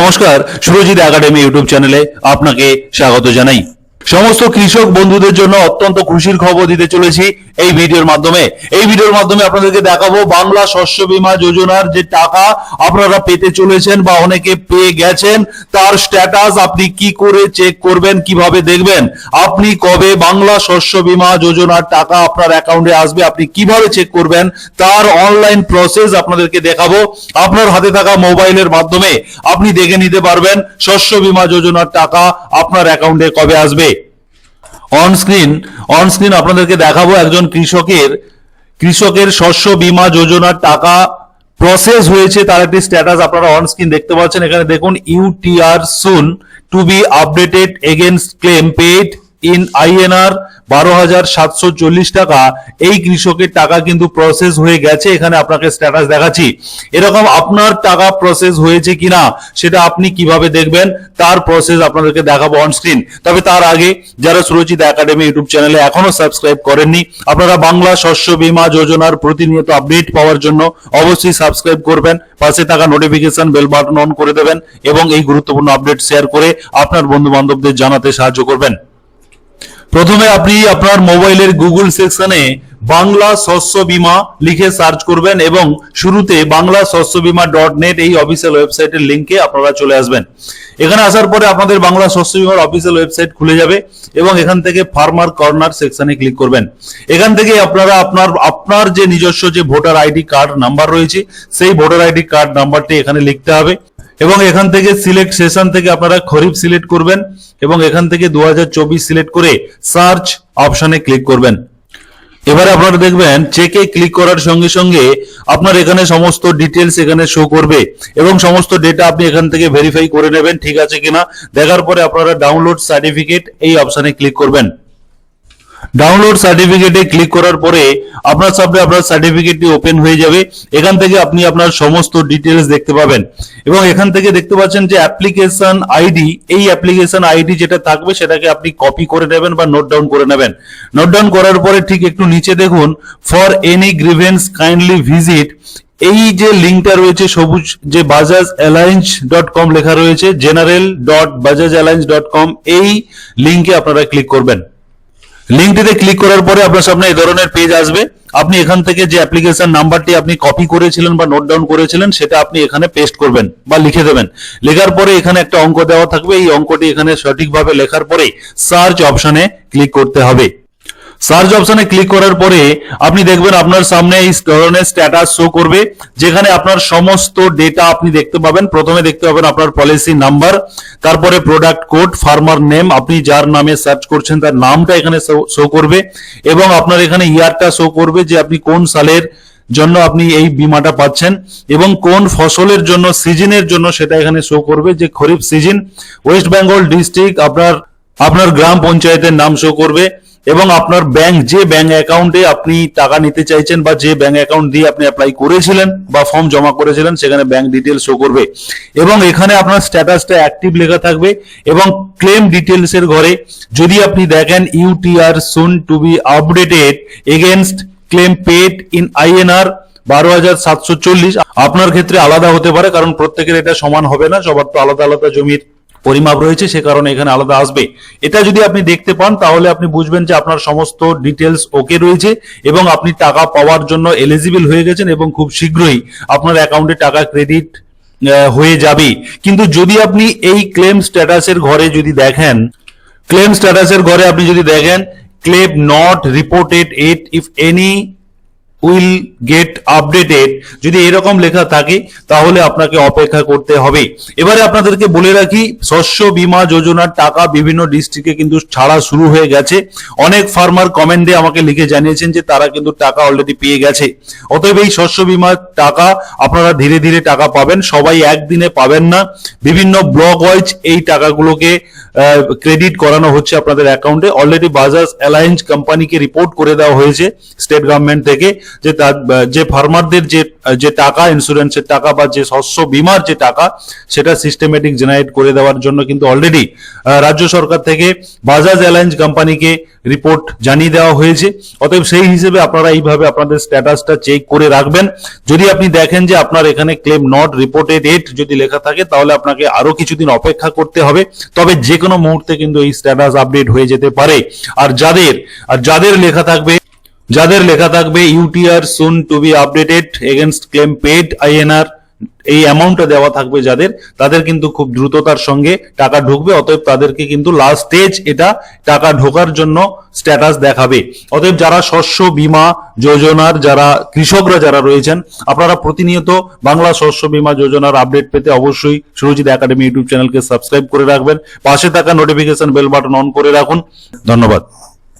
নমস্কার Surajit academy YouTube চ্যানেলে আপনাকে স্বাগত জানাই। সমস্ত কৃষক বন্ধুদের জন্য অত্যন্ত খুশির খবর দিতে চলেছি এই ভিডিওর মাধ্যমে। এই ভিডিওর মাধ্যমে আপনাদেরকে দেখাবো বাংলা শস্য বীমা যোজনার যে টাকা আপনারা পেতে চলেছেন বা অনেকে পেয়ে গেছেন, তার স্ট্যাটাস আপনি কি করে চেক করবেন, কীভাবে দেখবেন, আপনি কবে বাংলা শস্য বীমা যোজনার টাকা আপনার অ্যাকাউন্টে আসবে, আপনি কীভাবে চেক করবেন, তার অনলাইন প্রসেস আপনাদেরকে দেখাবো। আপনার হাতে থাকা মোবাইলের মাধ্যমে আপনি দেখে নিতে পারবেন শস্য বীমা যোজনার টাকা আপনার অ্যাকাউন্টে কবে আসবে। অন স্ক্রিন অন স্ক্রিন আপনাদেরকে দেখাবো একজন কৃষকের কৃষকের শস্য বীমা যোজনার টাকা প্রসেস হয়েছে, তার একটি স্ট্যাটাস আপনারা অনস্ক্রিন দেখতে পাচ্ছেন। এখানে দেখুন UTR soon to be updated against claim paid in INR বারো হাজার সাতশো চল্লিশ টাকা, এই কৃষকের টাকা কিন্তু প্রসেস হয়ে গেছে, এখানে আপনাকে স্ট্যাটাস দেখাচ্ছি। এরকম আপনার টাকা প্রসেস হয়েছে কিনা, সেটা আপনি কীভাবে দেখবেন, তার প্রসেস আপনাদেরকে দেখাবো অন স্ক্রিন তবে তার আগে, যারা সুরজিৎ একাডেমি ইউটিউব চ্যানেলে এখনও সাবস্ক্রাইব করেননি, আপনারা বাংলা শস্য বীমা যোজনার প্রতিনিয়ত আপডেট পাওয়ার জন্য অবশ্যই সাবস্ক্রাইব করবেন, পাশে থাকা নোটিফিকেশন বেল বাটন অন করে দেবেন, এবং এই গুরুত্বপূর্ণ আপডেট শেয়ার করে আপনার বন্ধু বান্ধবদের জানাতে সাহায্য করবেন। প্রথমে আপনি আপনার মোবাইলের গুগল সেকশনে বাংলা শস্য বীমা লিখে সার্চ করবেন এবং শুরুতে বাংলা শস্য বীমা ডট নেট এই অফিসিয়াল ওয়েবসাইটের লিঙ্কে আপনারা চলে আসবেন। এখানে আসার পরে আপনাদের বাংলা শস্য বীমার অফিসিয়াল ওয়েবসাইট খুলে যাবে এবং এখান থেকে ফার্মার কর্নার সেকশনে ক্লিক করবেন। এখান থেকে আপনারা আপনার আপনার যে নিজস্ব যে ভোটার আইডি কার্ড নাম্বার রয়েছে, সেই ভোটার আইডি কার্ড নাম্বারটি এখানে লিখতে হবে। এবং এখান থেকে সিলেক্ট সেশন থেকে আপনারা খরিফ সিলেক্ট করবেন এবং এখান থেকে দু হাজার চব্বিশ সিলেক্ট করে সার্চ অপশনে ক্লিক করবেন। এবারে আপনারা দেখবেন চেকে ক্লিক করার সঙ্গে সঙ্গে আপনার এখানে সমস্ত ডিটেলস এখানে শো করবে এবং সমস্ত ডেটা আপনি এখান থেকে ভেরিফাই করে নেবেন ঠিক আছে কিনা। দেখার পরে আপনারা ডাউনলোড সার্টিফিকেট এই অপশনে ক্লিক করবেন। ডাউনলোড সার্টিফিকেটে ক্লিক করার পরে আপনার সামনে আপনার সার্টিফিকেটটি ওপেন হয়ে যাবে। এখান থেকে আপনি আপনার সমস্ত ডিটেলস দেখতে পাবেন। এবং এখান থেকে দেখতে পাচ্ছেন যে অ্যাপ্লিকেশন আইডি এই অ্যাপ্লিকেশন আইডি যেটা থাকবে সেটাকে আপনি কপি করে নেবেন বা নোট ডাউন করে নেবেন। নোট ডাউন করার পরে ঠিক একটু নিচে দেখুন for any grievance kindly visit এই যে লিঙ্কটা রয়েছে সবুজ, যে বাজাজ অ্যালায়েন্স ডট কম লেখা রয়েছে general dot Bajaj Allianz dot com এই লিঙ্কে আপনারা ক্লিক করবেন। লিঙ্কটিতে ক্লিক করার পরে আপনার সামনে এই ধরনের পেজ আসবে। আপনি এখান থেকে যে অ্যাপ্লিকেশন নাম্বারটি আপনি কপি করেছিলেন বা নোট ডাউন করেছিলেন, সেটা আপনি এখানে পেস্ট করবেন বা লিখে দেবেন। লেখার পরে এখানে একটা অঙ্ক দেওয়া থাকবে। এই অঙ্কটি এখানে সঠিকভাবে লেখার পরে সার্চ অপশনে ক্লিক করতে হবে। সার্চ অপশনে ক্লিক করার পরে আপনি দেখবেন আপনার সামনে এই ধরনের স্ট্যাটাস শো করবে, যেখানে আপনার সমস্ত ডেটা আপনি দেখতে পাবেন। প্রথমে দেখতে পাবেন আপনার পলিসি নাম্বার তারপরে প্রোডাক্ট কোড ফার্মার নেম আপনি যার নামে সার্চ করছেন তার নামটা এখানে শো করবে এবং আপনার এখানে ইয়ারটা শো করবে যে আপনি কোন সালের জন্য আপনি এই বিমাটা পাচ্ছেন এবং কোন ফসলের জন্য, সিজনের জন্য সেটা এখানে শো করবে যে kharif season West Bengal district আপনার আপনার গ্রাম পঞ্চায়েতের নাম শো করবে। এবং আপনার ব্যাংক যে ব্যাংক অ্যাকাউন্টে আপনি টাকা নিতে চাইছেন বা যে ব্যাংক অ্যাকাউন্ট দিয়ে আপনি অ্যাপ্লাই করেছিলেন বা ফর্ম জমা করেছিলেন, সেখানে ব্যাংক ডিটেলস শো করবে। এবং এখানে আপনার স্ট্যাটাসটা অ্যাক্টিভ লেখা থাকবে এবং ক্লেম ডিটেলস এর ঘরে যদি আপনি দেখেন UTR soon to be updated against claim paid in INR বারো হাজার সাতশো চল্লিশ। আপনার ক্ষেত্রে আলাদা হতে পারে, কারণ প্রত্যেকের এটা সমান হবে না, সবার তো আলাদা আলাদা জমির পরিমাপ রয়েছে, সে কারণে এখানে আলাদা আসবে। এটা যদি আপনি দেখতে পান, তাহলে আপনি বুঝবেন যে আপনার সমস্ত ডিটেলস ওকে রয়েছে এবং আপনি টাকা পাওয়ার জন্য এলিজিবল হয়ে গেছেন এবং খুব শীঘ্রই আপনার অ্যাকাউন্টে টাকা ক্রেডিট হয়ে যাবে। কিন্তু যদি আপনি এই ক্লেম স্ট্যাটাসের ঘরে যদি দেখেন ক্লেম স্ট্যাটাসের ঘরে আপনি যদি দেখেন claim not reported it if any will get updated. যদি এরকম লেখা থাকে, তাহলে আপনাকে অপেক্ষা করতে হবে। এবারে আপনাদেরকে বলে রাখি, শস্য বীমা যোজনার টাকা বিভিন্ন ডিস্ট্রিক্টে কিন্তু ছাড়া শুরু হয়ে গেছে। অনেক ফার্মার কমেন্টে আমাকে লিখে জানিয়েছেন যে তারা কিন্তু টাকা অলরেডি পেয়ে গেছে। অতএব এই শস্য বীমার টাকা আপনারা ধীরে ধীরে টাকা পাবেন, সবাই একদিনে পাবেন না। বিভিন্ন ব্লক ওয়াইজ এই টাকাগুলোকে ক্রেডিট করানো হচ্ছে আপনাদের অ্যাকাউন্টে অলরেডি বাজাজ অ্যালায়েন্স কোম্পানিকে রিপোর্ট করে দেওয়া হয়েছে স্টেট গভর্নমেন্ট থেকে। যে যে ফার্মারদের যে যে টাকা ইন্স্যুরেন্সের টাকা বা যে শস্য বিমার যে টাকা, সেটা সিস্টেমেটিক জেনারেট করে দেওয়ার জন্য কিন্তু অলরেডি রাজ্য সরকার থেকে বাজাজ অ্যালায়েন্স কোম্পানিকে রিপোর্ট জানিয়ে দেওয়া হয়েছে। অতএব সেই হিসেবে আপনারা এইভাবে আপনাদের স্ট্যাটাসটা চেক করে রাখবেন। যদি আপনি দেখেন যে আপনার এখানে ক্লেম নট রিপোর্টেড এট যদি লেখা থাকে, তাহলে আপনাকে আরও কিছুদিন অপেক্ষা করতে হবে। তবে যে কোনো মুহূর্তে কিন্তু এই স্ট্যাটাস আপডেট হয়ে যেতে পারে। আর যাদের আর যাদের লেখা থাকবে যাদের লেখা থাকবে UTR soon to be updated against claim paid INR এই অ্যামাউন্টটা দেওয়া থাকবে যাদের, তাদের কিন্তু খুব দ্রুততার সঙ্গে টাকা ঢুকবে, অতএব তাদেরকে কিন্তু লাস্ট স্টেজ এটা টাকা ঢোকার জন্য স্ট্যাটাস দেখাবে। অতএব যারা শস্য বীমা যোজনার যারা কৃষকরা যারা রয়েছেন, আপনারা প্রতিনিয়ত বাংলা শস্য বীমা যোজনার আপডেট পেতে অবশ্যই সুরজিৎ একাডেমি ইউটিউব চ্যানেলকে সাবস্ক্রাইব করে রাখবেন। পাশে থাকা নোটিফিকেশন বেল বাটন অন করে রাখুন। ধন্যবাদ।